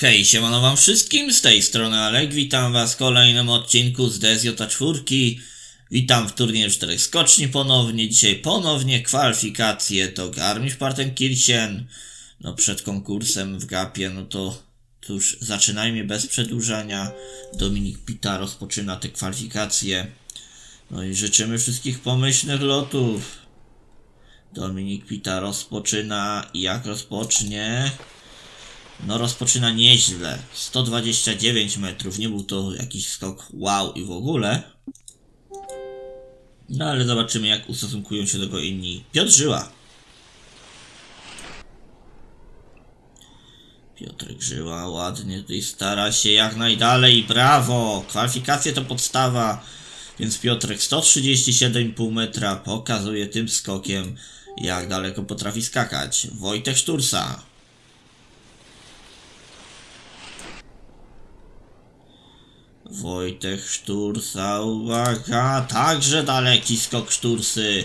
Hej, siemano wam wszystkim, z tej strony Alek, witam was w kolejnym odcinku z Desjota 4. Witam w turnieju czterech skoczni ponownie, dzisiaj ponownie kwalifikacje do Garmisch-Partenkirchen. No przed konkursem w Gapie, no to cóż, zaczynajmy bez przedłużania. Dominik Pita rozpoczyna te kwalifikacje. No i życzymy wszystkich pomyślnych lotów. Dominik Pita rozpoczyna i jak rozpocznie... No rozpoczyna nieźle. 129 metrów. Nie był to jakiś skok wow i w ogóle. No ale zobaczymy jak ustosunkują się do tego inni. Piotr Żyła. Piotrek Żyła ładnie tutaj stara się jak najdalej. Brawo! Kwalifikacje to podstawa. Więc Piotrek 137,5 metra pokazuje tym skokiem jak daleko potrafi skakać. Wojtek Sztursa. Wojtek Sztursa, uwaga, także daleki skok Sztursy.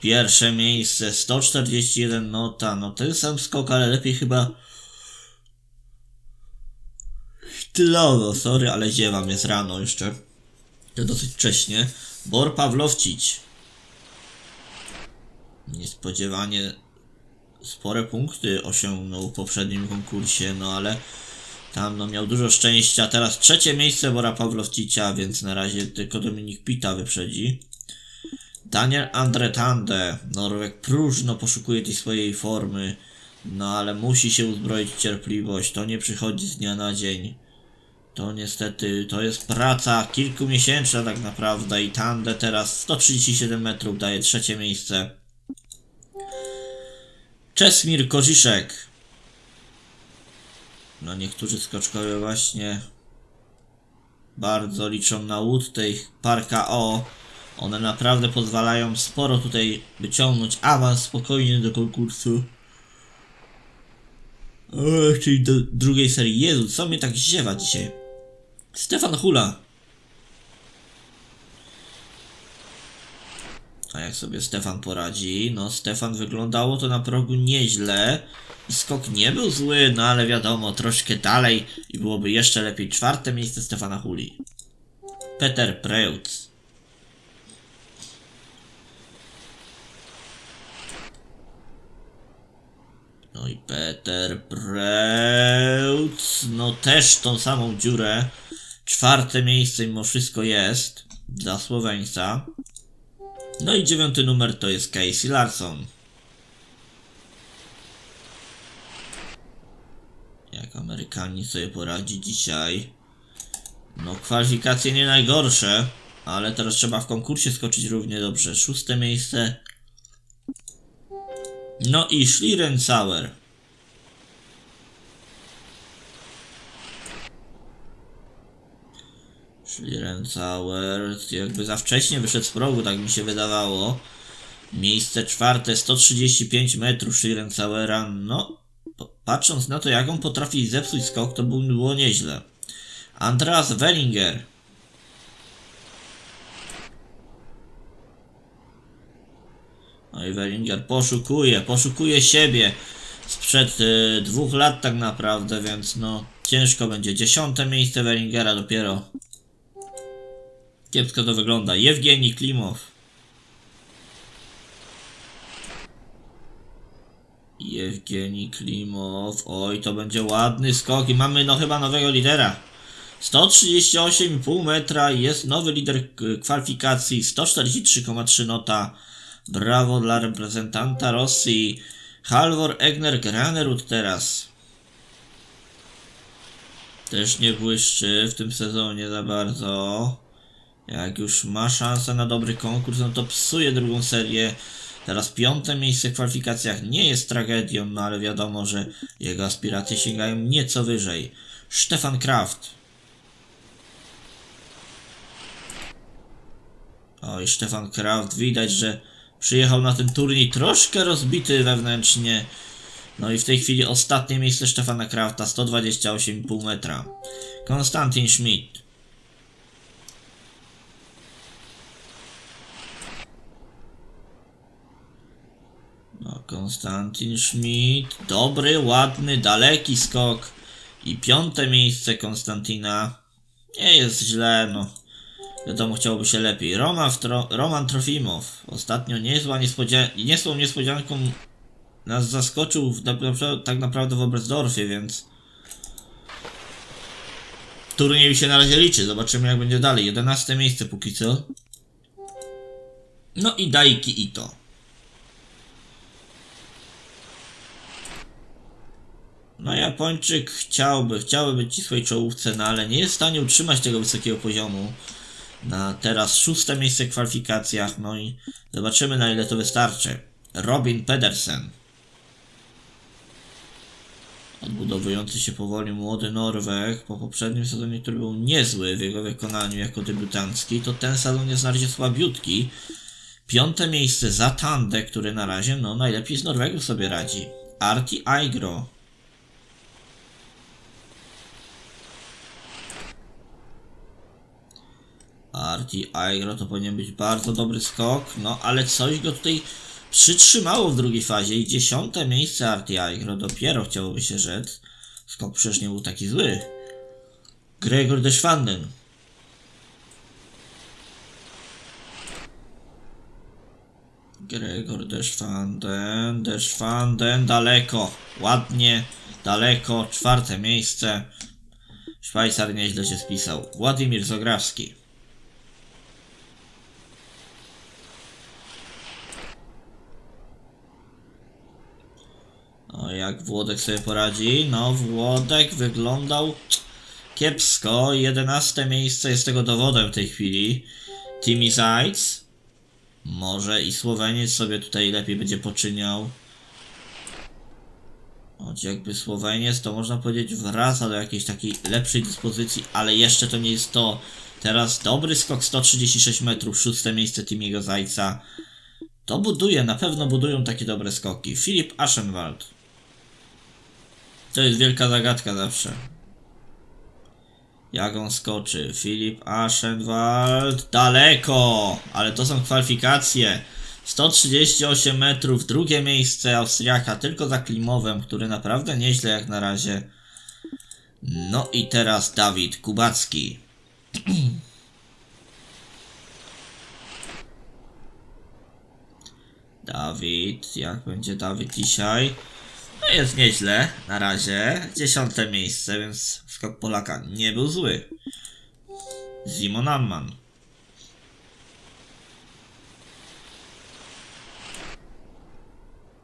Pierwsze miejsce, 141 nota, no ten sam skok, ale lepiej chyba... Tylowo, sorry, ale ziewam, jest rano jeszcze. To dosyć wcześnie. Bor Pawlowcić. Niespodziewanie spore punkty osiągnął w poprzednim konkursie, no ale tam no miał dużo szczęścia. Teraz trzecie miejsce Bora Pawlowcicia, więc na razie tylko Dominik Pita wyprzedzi. Daniel Andretande. Norweg próżno poszukuje tej swojej formy. No ale musi się uzbroić w cierpliwość. To nie przychodzi z dnia na dzień. To niestety, to jest praca kilkumiesięczna tak naprawdę i Tande teraz 137 metrów daje trzecie miejsce. Czesmir Koziszek. No niektórzy skoczkowie właśnie bardzo liczą na łód tej parka O. One naprawdę pozwalają sporo tutaj wyciągnąć awans spokojnie do konkursu. O, czyli do drugiej serii. Jezu, co mnie tak ziewa dzisiaj? Stefan Hula. Jak sobie Stefan poradzi? No, Stefan wyglądało to na progu nieźle. Skok nie był zły, no ale wiadomo, troszkę dalej i byłoby jeszcze lepiej. Czwarte miejsce Stefana Huli. Peter Preutz. No i Peter Preutz. No też tą samą dziurę. Czwarte miejsce mimo wszystko jest dla Słoweńca. No i dziewiąty numer to jest Casey Larson. Jak Amerykanie sobie poradzi dzisiaj. No kwalifikacje nie najgorsze, ale teraz trzeba w konkursie skoczyć równie dobrze. Szóste miejsce. No i Schlierenzauer jakby za wcześnie wyszedł z progu, tak mi się wydawało. Miejsce czwarte, 135 metrów Schlierenzauera. No, patrząc na to, jak on potrafi zepsuć skok, to było nieźle. Andreas Wellinger. No i Wellinger poszukuje, poszukuje siebie sprzed y, dwóch lat tak naprawdę, więc no ciężko będzie. Dziesiąte miejsce Wellingera dopiero. Kiepsko to wygląda. Jewgeni Klimow. Jewgeni Klimow. Oj, to będzie ładny skok i mamy no chyba nowego lidera. 138,5 metra jest nowy lider kwalifikacji. 143,3 nota. Brawo dla reprezentanta Rosji. Halvor Egner Granerud teraz. Też nie błyszczy w tym sezonie za bardzo. Jak już ma szansę na dobry konkurs, no to psuje drugą serię. Teraz piąte miejsce w kwalifikacjach nie jest tragedią, no ale wiadomo, że jego aspiracje sięgają nieco wyżej. Stefan Kraft. Oj, Stefan Kraft, widać, że przyjechał na ten turniej troszkę rozbity wewnętrznie. No i w tej chwili ostatnie miejsce Stefana Krafta, 128,5 metra. Konstantin Schmidt. No, Konstantin Schmidt. Dobry, ładny, daleki skok. I piąte miejsce Konstantina. Nie jest źle, no. Wiadomo, chciałoby się lepiej. Roman, Tro Roman Trofimow. Ostatnio niezła niespodzianka, niezłą niespodzianką nas zaskoczył w, napra- tak naprawdę w Oberstdorfie, więc turniej się na razie liczy. Zobaczymy jak będzie dalej. 11 miejsce póki co. No i Daiki Ito. No Japończyk chciałby, chciałby być w ścisłej czołówce, no ale nie jest w stanie utrzymać tego wysokiego poziomu. Na teraz szóste miejsce w kwalifikacjach, no i zobaczymy na ile to wystarczy. Robin Pedersen. Odbudowujący się powoli młody Norweg po poprzednim sezonie, który był niezły w jego wykonaniu jako debiutancki, to ten sezon jest na razie słabiutki. Piąte miejsce za Tande, który na razie no najlepiej z Norwegów sobie radzi. Arti Aigro. Arti Aigro to powinien być bardzo dobry skok, no ale coś go tutaj przytrzymało w drugiej fazie i dziesiąte miejsce Arti Aigro dopiero chciałoby się rzec. Skok przecież nie był taki zły. Gregor de Schwanden. Gregor Deschwanden, Deschwanden, daleko, ładnie, daleko, czwarte miejsce. Szwajcar nieźle się spisał. Władimir Zograwski. No jak Włodek sobie poradzi? No Włodek wyglądał kiepsko. 11 miejsce jest tego dowodem w tej chwili. Timmy Zajc. Może i Słoweniec sobie tutaj lepiej będzie poczyniał. Choć jakby Słoweniec to można powiedzieć wraca do jakiejś takiej lepszej dyspozycji, ale jeszcze to nie jest to. Teraz dobry skok 136 metrów, szóste miejsce Timiego Zajca. To buduje, na pewno budują takie dobre skoki. Filip Aschenwald. To jest wielka zagadka zawsze. Jak on skoczy? Filip Aschenwald. Daleko! Ale to są kwalifikacje. 138 metrów, drugie miejsce Austriaka, tylko za Klimowem, który naprawdę nieźle jak na razie. No i teraz Dawid Kubacki. Dawid, jak będzie Dawid dzisiaj? Jest nieźle na razie. Dziesiąte miejsce, więc skok Polaka nie był zły. Simon Amman.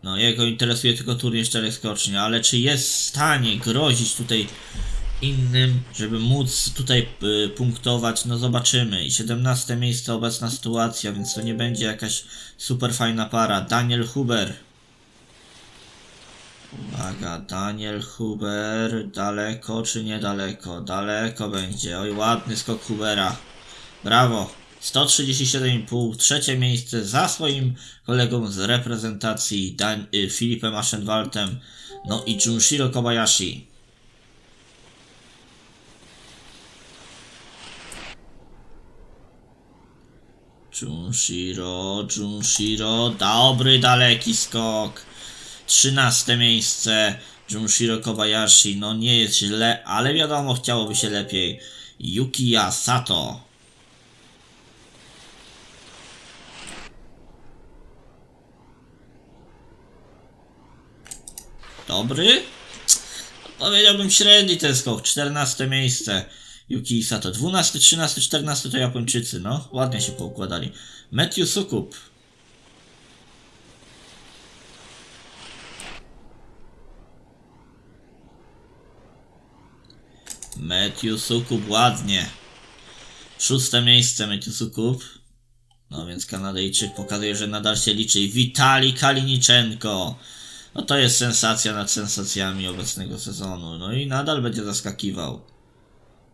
No, jego interesuje tylko turniej czterech skoczni, ale czy jest w stanie grozić tutaj innym, żeby móc tutaj y, punktować, no zobaczymy. I 17 miejsce obecna sytuacja, więc to nie będzie jakaś super fajna para. Daniel Huber. Uwaga, Daniel Huber, daleko czy niedaleko? Daleko będzie. Oj, ładny skok Hubera. Brawo. 137,5, trzecie miejsce za swoim kolegą z reprezentacji Dan y, Filipem Aschenwaldem, no i Junshiro Kobayashi. Junshiro, Junshiro, dobry daleki skok. Trzynaste miejsce Junshiro Kobayashi, no nie jest źle, ale wiadomo chciałoby się lepiej. Yukiya Sato. Dobry? Powiedziałbym średni ten skok. 14 miejsce. Yuki Sato. 12, 13, 14 to Japończycy, no. Ładnie się poukładali. Matthew Sukup. Matthew Sukup, ładnie. Szóste miejsce Matthew Sukup. No więc Kanadyjczyk pokazuje, że nadal się liczy. Witali Kaliniczenko. No to jest sensacja nad sensacjami obecnego sezonu. No i nadal będzie zaskakiwał.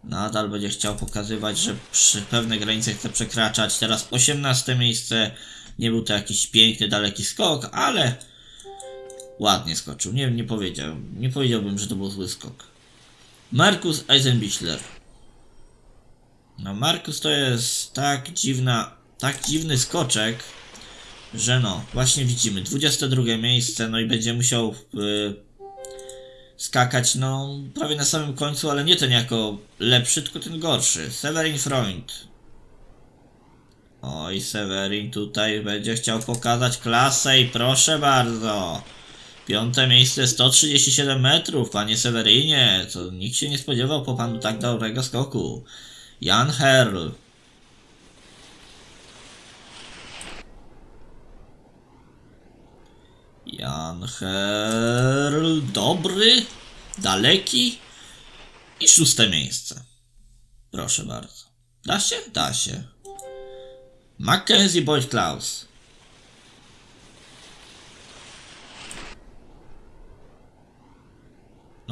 Nadal będzie chciał pokazywać, że przy pewne granice chce przekraczać. Teraz 18 miejsce. Nie był to jakiś piękny, daleki skok, ale ładnie skoczył. Nie, nie powiedział. Nie powiedziałbym, że to był zły skok. Markus Eisenbichler. No Markus to jest tak dziwna, tak dziwny skoczek, że no, właśnie widzimy, 22 miejsce, no i będzie musiał y, skakać, no, prawie na samym końcu, ale nie ten jako lepszy, tylko ten gorszy. Severin Freund. Oj, Severin tutaj będzie chciał pokazać klasę i proszę bardzo. Piąte miejsce 137 metrów, panie Severinie. To nikt się nie spodziewał po panu tak dobrego skoku. Jan Herl. Jan Herl. Dobry, daleki i szóste miejsce. Proszę bardzo. Da się? Da się. Mackenzie Boyd Klaus.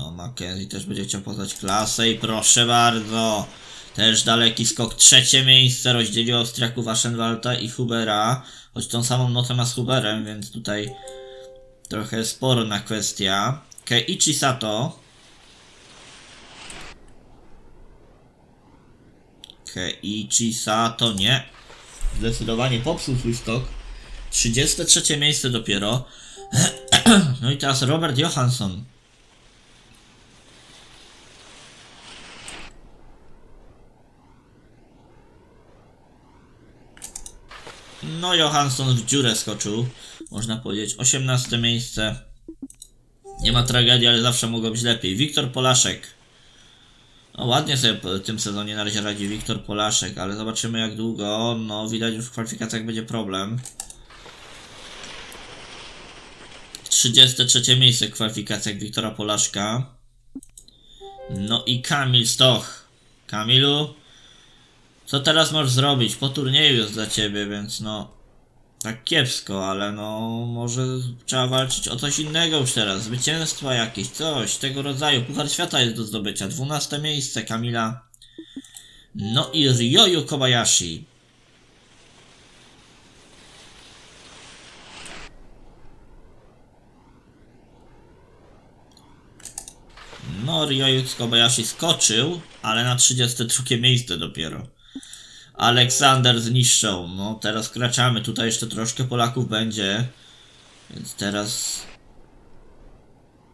No, Mackenzie też będzie chciał poznać klasę i proszę bardzo. Też daleki skok. Trzecie miejsce rozdzieliło Austriaków Aschenwalta i Hubera. Choć tą samą notę ma z Huberem, więc tutaj trochę sporna kwestia. Keiichi Sato. Keiichi Sato nie. Zdecydowanie popsuł swój skok. 33 miejsce dopiero. No i teraz Robert Johansson. No Johansson w dziurę skoczył. Można powiedzieć 18 miejsce. Nie ma tragedii, ale zawsze mogło być lepiej. Wiktor Polaszek. No ładnie sobie w tym sezonie na razie radzi Wiktor Polaszek, ale zobaczymy jak długo. No widać już w kwalifikacjach będzie problem. 33 miejsce w kwalifikacjach Wiktora Polaszka. No i Kamil Stoch. Kamilu, co teraz możesz zrobić? Po turnieju jest dla ciebie, więc no. Tak kiepsko, ale no może trzeba walczyć o coś innego już teraz. Zwycięstwa jakieś, coś tego rodzaju. Puchar świata jest do zdobycia. 12 miejsce Kamila. No i Ryoyu Kobayashi. No, Ryoyu Kobayashi skoczył, ale na 32 miejsce dopiero. Aleksander zniszczą. No, teraz kraczamy. Tutaj jeszcze troszkę Polaków będzie. Więc teraz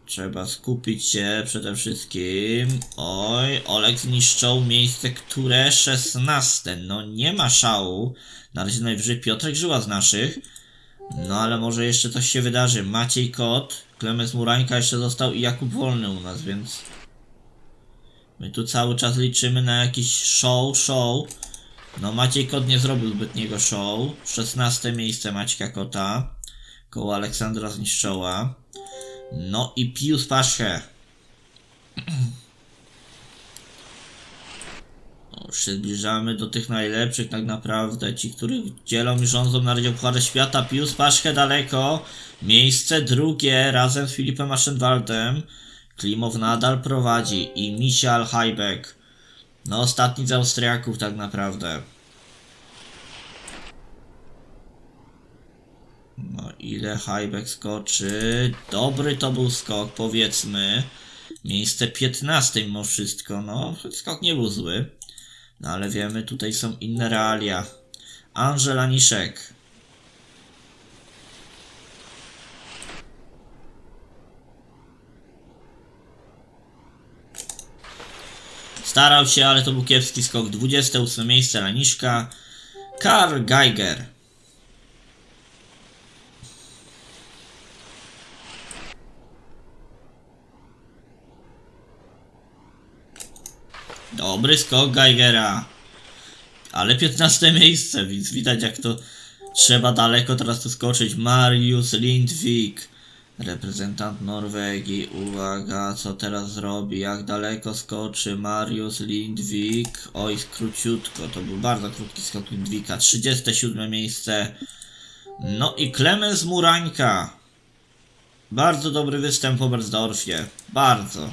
trzeba skupić się przede wszystkim. Oj, Olek zniszczą miejsce, które 16. No, nie ma szału. Na razie najwyżej Piotrek Żyła z naszych. No, ale może jeszcze coś się wydarzy. Maciej Kot, Klemens Murańka jeszcze został i Jakub Wolny u nas, więc... My tu cały czas liczymy na jakiś show, show. No Maciej Kot nie zrobił zbytniego show. 16 miejsce Maćka Kota. Koło Aleksandra Zniszczoła. No i Pius Pasze. No, Już się zbliżamy do tych najlepszych tak naprawdę. Ci, których dzielą i rządzą na Radzie Pucharze Świata. Pius Paszke daleko. Miejsce drugie razem z Filipem Aschenwaldem. Klimow nadal prowadzi i Michael Heibeck. No ostatni z Austriaków tak naprawdę. No ile Heibeck skoczy? Dobry to był skok powiedzmy. Miejsce 15 mimo wszystko. No skok nie był zły. No ale wiemy tutaj są inne realia. Angela Niszek. Starał się, ale to był kiepski skok. 28 miejsce Laniszka. Karl Geiger. Dobry skok Geigera. Ale 15 miejsce, więc widać jak to trzeba daleko teraz tu skoczyć. Marius Lindvik. Reprezentant Norwegii, uwaga, co teraz zrobi, jak daleko skoczy Mariusz Lindvik, oj, króciutko, to był bardzo krótki skok Lindwika, 37 miejsce, no i Klemens Murańka, bardzo dobry występ w Oberstdorfie, bardzo,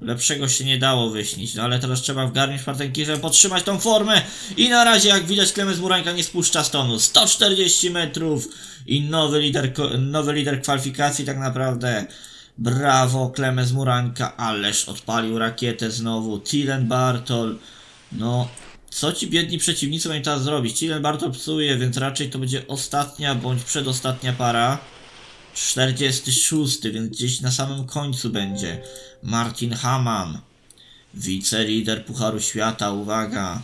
lepszego się nie dało wyśnić, no ale teraz trzeba wgarnić partenki, żeby podtrzymać tą formę i na razie jak widać Klemens Murańka nie spuszcza stonu, 140 metrów i nowy lider, nowy lider kwalifikacji tak naprawdę. Brawo, Klemens Muranka, ależ odpalił rakietę znowu. Tilen Bartol, no co ci biedni przeciwnicy mają teraz zrobić? Tilen Bartol psuje, więc raczej to będzie ostatnia bądź przedostatnia para. 46, więc gdzieś na samym końcu będzie Martin Haman, wicelider Pucharu Świata, uwaga.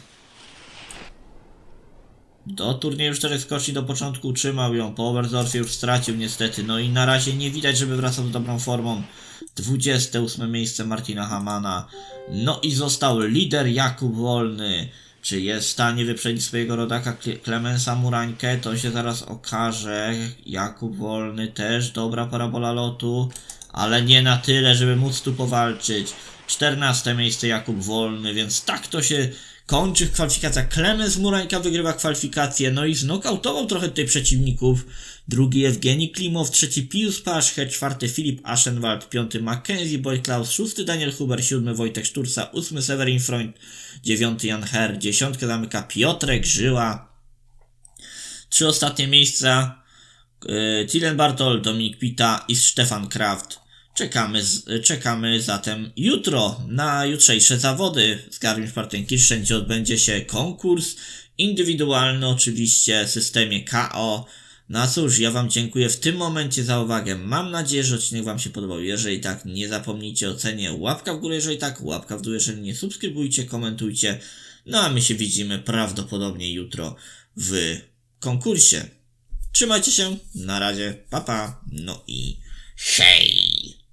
Do turnieju czterech skoczni do początku trzymał ją, po Oberstdorfie już stracił niestety, no i na razie nie widać, żeby wracał z dobrą formą. 28 miejsce Martina Hamana. No i został lider Jakub Wolny. Czy jest w stanie wyprzedzić swojego rodaka Kle- Klemensa Murańkę? To się zaraz okaże. Jakub Wolny też dobra parabola lotu, ale nie na tyle, żeby móc tu powalczyć. 14 miejsce Jakub Wolny, więc tak to się kończy w kwalifikacjach. Klemens Murańka wygrywa kwalifikację, no i znokautował trochę tutaj przeciwników. Drugi Evgeni Klimow, trzeci Pius Paszche, czwarty Filip Aschenwald, piąty Mackenzie Boyklaus, szósty Daniel Huber, siódmy Wojtek Szturca, ósmy Severin Freund, dziewiąty Jan Her, dziesiątkę zamyka Piotrek Żyła. Trzy ostatnie miejsca yy, Tilen Bartol, Dominik Pita i Stefan Kraft. Czekamy, czekamy zatem jutro na jutrzejsze zawody z Garmisch-Partenkirchen, gdzie odbędzie się konkurs indywidualny oczywiście w systemie KO. No cóż, ja Wam dziękuję w tym momencie za uwagę. Mam nadzieję, że odcinek Wam się podobał. Jeżeli tak, nie zapomnijcie o cenie łapka w górę, jeżeli tak, łapka w dół, jeżeli nie, subskrybujcie, komentujcie. No a my się widzimy prawdopodobnie jutro w konkursie. Trzymajcie się, na razie, papa, pa. no i hej!